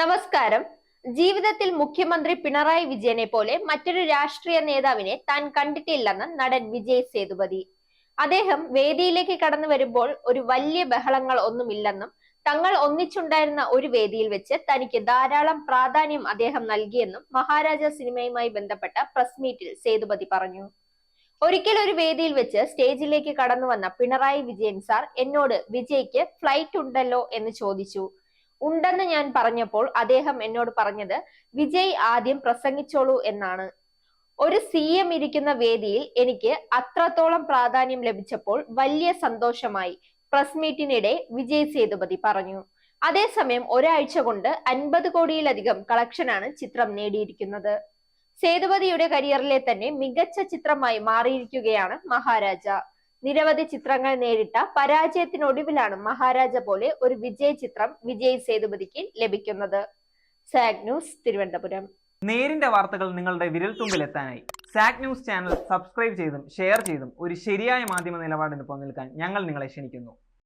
നമസ്കാരം. ജീവിതത്തിൽ മുഖ്യമന്ത്രി പിണറായി വിജയനെ പോലെ മറ്റൊരു രാഷ്ട്രീയ നേതാവിനെ താൻ കണ്ടിട്ടില്ലെന്ന് നടൻ വിജയ് സേതുപതി. അദ്ദേഹം വേദിയിലേക്ക് കടന്നു വരുമ്പോൾ ഒരു വലിയ ബഹളങ്ങൾ ഒന്നുമില്ലെന്നും തങ്ങൾ ഒന്നിച്ചുണ്ടായിരുന്ന ഒരു വേദിയിൽ വെച്ച് തനിക്ക് ധാരാളം പ്രാധാന്യം അദ്ദേഹം നൽകിയെന്നും മഹാരാജ സിനിമയുമായി ബന്ധപ്പെട്ട പ്രസ് മീറ്റിൽ സേതുപതി പറഞ്ഞു. ഒരിക്കൽ ഒരു വേദിയിൽ വെച്ച് സ്റ്റേജിലേക്ക് കടന്നു വന്ന പിണറായി വിജയൻ സാർ എന്നോട് വിജയ്ക്ക് ഫ്ലൈറ്റ് ഉണ്ടല്ലോ എന്ന് ചോദിച്ചു. ഉണ്ടെന്ന് ഞാൻ പറഞ്ഞപ്പോൾ അദ്ദേഹം എന്നോട് പറഞ്ഞത് വിജയ് ആദ്യം പ്രസംഗിച്ചോളൂ എന്നാണ്. ഒരു സി എം ഇരിക്കുന്ന വേദിയിൽ എനിക്ക് അത്രത്തോളം പ്രാധാന്യം ലഭിച്ചപ്പോൾ വലിയ സന്തോഷമായി. പ്രസ് മീറ്റിനിടെ വിജയ് സേതുപതി പറഞ്ഞു. അതേസമയം ഒരാഴ്ച കൊണ്ട് അൻപത് കോടിയിലധികം കളക്ഷനാണ് ചിത്രം നേടിയിരിക്കുന്നത്. സേതുപതിയുടെ കരിയറിലെ തന്നെ മികച്ച ചിത്രമായി മാറിയിരിക്കുകയാണ് മഹാരാജ. നിരവധി ചിത്രങ്ങൾ നേരിട്ട പരാജയത്തിനൊടുവിലാണ് മഹാരാജ പോലെ ഒരു വിജയ ചിത്രം വിജയ് സേതുപതിക്ക് ലഭിക്കുന്നത്. സാഗ് ന്യൂസ് തിരുവനന്തപുരം. നേരിന്റെ വാർത്തകൾ നിങ്ങളുടെ വിരൽത്തുമ്പിലെത്താനായി. സാഗ് ന്യൂസ് ചാനൽ സബ്സ്ക്രൈബ് ചെയ്തും ഷെയർ ചെയ്തും ഒരു ശരിയായ മാധ്യമ നിലപാടിന് പോകാൻ ഞങ്ങൾ നിങ്ങളെ ക്ഷണിക്കുന്നു.